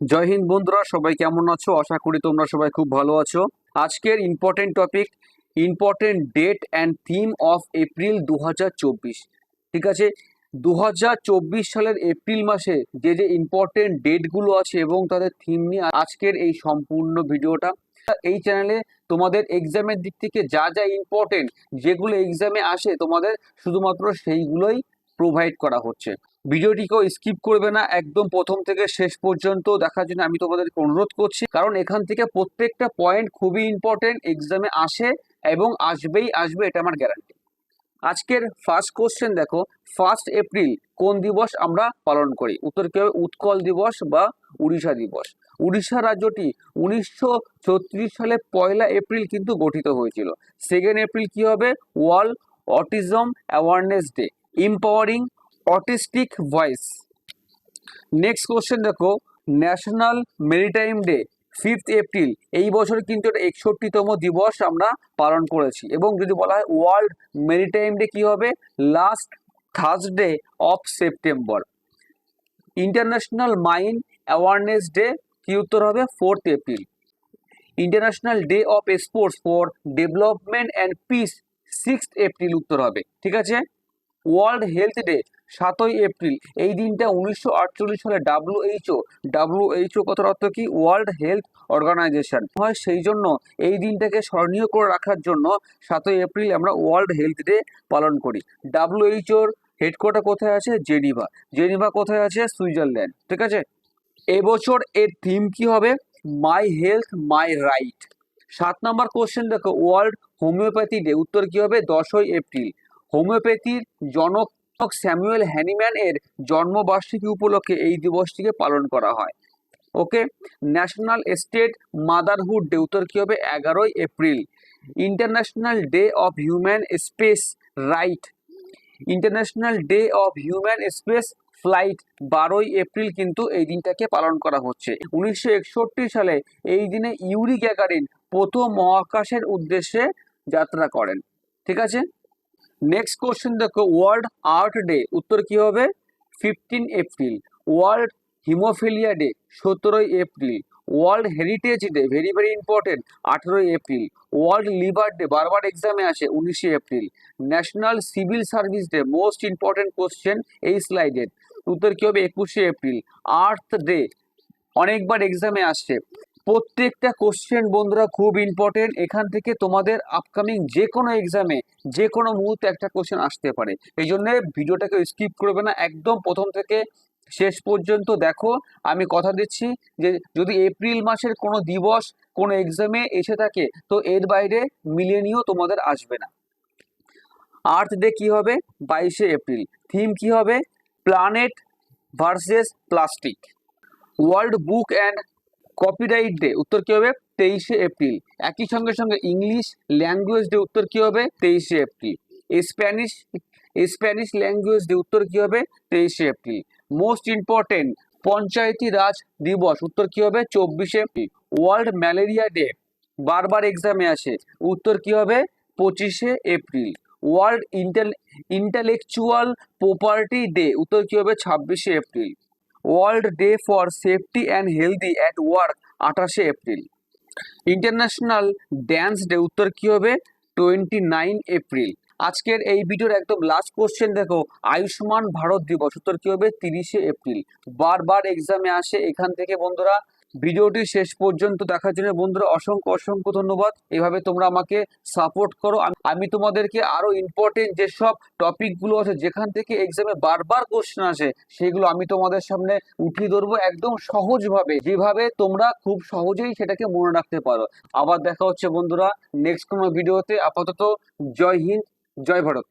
জয় হিন্দ বন্ধুরা, সবাই কেমন আছো? আশা করি তোমরা সবাই খুব ভালো আছো। আজকের important topic important date and theme of April দু হাজার চব্বিশ। ঠিক আছে? দু হাজার চব্বিশ সালের এপ্রিল মাসে যে যে ইম্পর্টেন্ট ডেটগুলো আছে এবং তাদের থিম নিয়ে আজকের এই সম্পূর্ণ ভিডিওটা, এই চ্যানেলে তোমাদের এক্সামের দিক থেকে যা যা ইম্পর্টেন্ট যেগুলো এক্সামে আসে তোমাদের শুধুমাত্র সেইগুলোই প্রোভাইড করা হচ্ছে। ভিডিওটিকেও স্কিপ করবে না। একদম প্রথম থেকে শেষ পর্যন্ত দেখার জন্য আমি তোমাদেরকে অনুরোধ করছি। কারণ এখান থেকে প্রত্যেকটা পয়েন্ট খুবই ইম্পর্টেন্ট এক্সামে আসে এবং আসবেই আসবে, এটা আমার গ্যারান্টি আজকের ফার্স্ট কোশ্চেন দেখো ফার্স্ট এপ্রিল কোন দিবস আমরা পালন করি? উত্তর কি হবে? উৎকল দিবস বা উড়িষ্যা দিবস। উড়িষ্যা রাজ্যটি উনিশশো ছত্রিশ সালে পয়লা এপ্রিল কিন্তু গঠিত হয়েছিল। সেকেন্ড এপ্রিল কি হবে? World autism awareness day empowering autistic voice. Next question দেখো national maritime day fifth April এই বছর কিন্তু এটা একষট্টিতম দিবস আমরা পালন করেছি। এবং যদি বলা হয় ওয়ার্ল্ড মেরিটাইম ডে কী হবে? Last Thursday of September international mine awareness day কি উত্তর হবে? Fourth April international day of sports for development and peace sixth April উত্তর হবে। ঠিক আছে? ওয়ার্ল্ড হেলথ ডে সাতই এপ্রিল। এই দিনটা উনিশশো আটচল্লিশ সালে ডাব্লিউএইচও ডাব্লিউএইচও কথার অর্থ কি? ওয়ার্ল্ড হেলথ অর্গানাইজেশন হয় সেই জন্য এই দিনটাকে স্মরণীয় করে রাখার জন্য সাতই এপ্রিল আমরা ওয়ার্ল্ড হেলথ ডে পালন করি। ডাব্লিউএইচওর হেডকোয়ার্টার কোথায় আছে? জেনিভা। জেনিভা কোথায় আছে? সুইজারল্যান্ড। ঠিক আছে? এবছর এর থিম কি হবে? মাই হেলথ মাই রাইট সাত নম্বর কোশ্চেন দেখো। ওয়ার্ল্ড হোমিওপ্যাথি ডে উত্তর কি হবে? দশই এপ্রিল। হোমিওপ্যাথির জনক স্যামুয়েল হ্যানিম্যান এর জন্মবার্ষিকী উপলক্ষে এই দিবসটিকে পালন করা হয়। Okay? National state motherhood day উত্তর কি হবে? এগারোই April. International day of human space right. International day of human space flight বারোই এপ্রিল কিন্তু এই দিনটাকে পালন করা হচ্ছে। উনিশশো একষট্টি সালে এই দিনে ইউরি গ্যাগারিন প্রথম মহাকাশের উদ্দেশ্যে যাত্রা করেন। ঠিক আছে? নেক্সট কোশ্চেন দেখো ওয়ার্ল্ড আর্ট ডে উত্তর কি হবে? Fifteen April world hemophilia day সতেরোই April world heritage day very very important আঠেরোই এপ্রিল ওয়ার্ল্ড লিভার ডে বারবার এক্সামে আসে, উনিশে April national civil service day most important question এই স্লাইডের উত্তর কি হবে? একুশে এপ্রিল আর্থ ডে অনেকবার এক্সামে আসছে। প্রত্যেকটা কোশ্চেন বন্ধুরা খুব ইম্পর্টেন্ট এখান থেকে তোমাদের আপকামিং যে কোনো এক্সামে যে কোনো মুহূর্তে একটা কোশ্চেন আসতে পারে। এই জন্যে ভিডিওটাকে স্কিপ করবে না। একদম প্রথম থেকে শেষ পর্যন্ত দেখো। আমি কথা দিচ্ছি যে যদি এপ্রিল মাসের কোনো দিবস, কোনো এক্সামে এসে থাকে, তো এর বাইরে মিলিয়ে নিয়েও তোমাদের আসবে না। আর্থ ডে কি হবে? বাইশে এপ্রিল থিম কি হবে? Planet versus plastic world book and copyright day উত্তর কি হবে? তেইশে এপ্রিল। একই সঙ্গে সঙ্গে ইংলিশ ল্যাঙ্গুয়েজ ডে উত্তর কি হবে? তেইশে April. Spanish Spanish language day উত্তর কি হবে? তেইশে April. Most important Panchayati Raj দিবস, উত্তর কি হবে? চব্বিশে এপ্রিল। ওয়ার্ল্ড ম্যালেরিয়া ডে বারবার এক্সামে আসে, উত্তর কি হবে? পঁচিশে April. World intel intellectual property day উত্তর কি হবে? ছাব্বিশে April. World day for safety and healthy at work আঠাশে এপ্রিল। ইন্টারন্যাশনাল ড্যান্স ডে উত্তর কী হবে? Twenty nine April. আজকের এই ভিডিওর একদম লাস্ট কোশ্চেন দেখো, আয়ুষ্মান ভারত দিবস উত্তর কী হবে? তিরিশে এপ্রিল। বারবার এক্সামে আসে এখান থেকে বন্ধুরা। ভিডিওটি শেষ পর্যন্ত দেখার জন্য বন্ধুরা অসংখ্য অসংখ্য ধন্যবাদ। এভাবে তোমরা আমাকে সাপোর্ট করো। আমি তোমাদেরকে আরও ইম্পর্টেন্ট যেসব টপিকগুলো আছে, যেখান থেকে এক্সামে বারবার কোশ্চেন আসে, সেগুলো আমি তোমাদের সামনে উঠিয়ে ধরবো একদম সহজভাবে। যেভাবে তোমরা খুব সহজেই সেটাকে মনে রাখতে পারো। আবার দেখা হচ্ছে বন্ধুরা নেক্সট কোনো ভিডিওতে আপাতত জয় হিন্দ, জয় ভারত।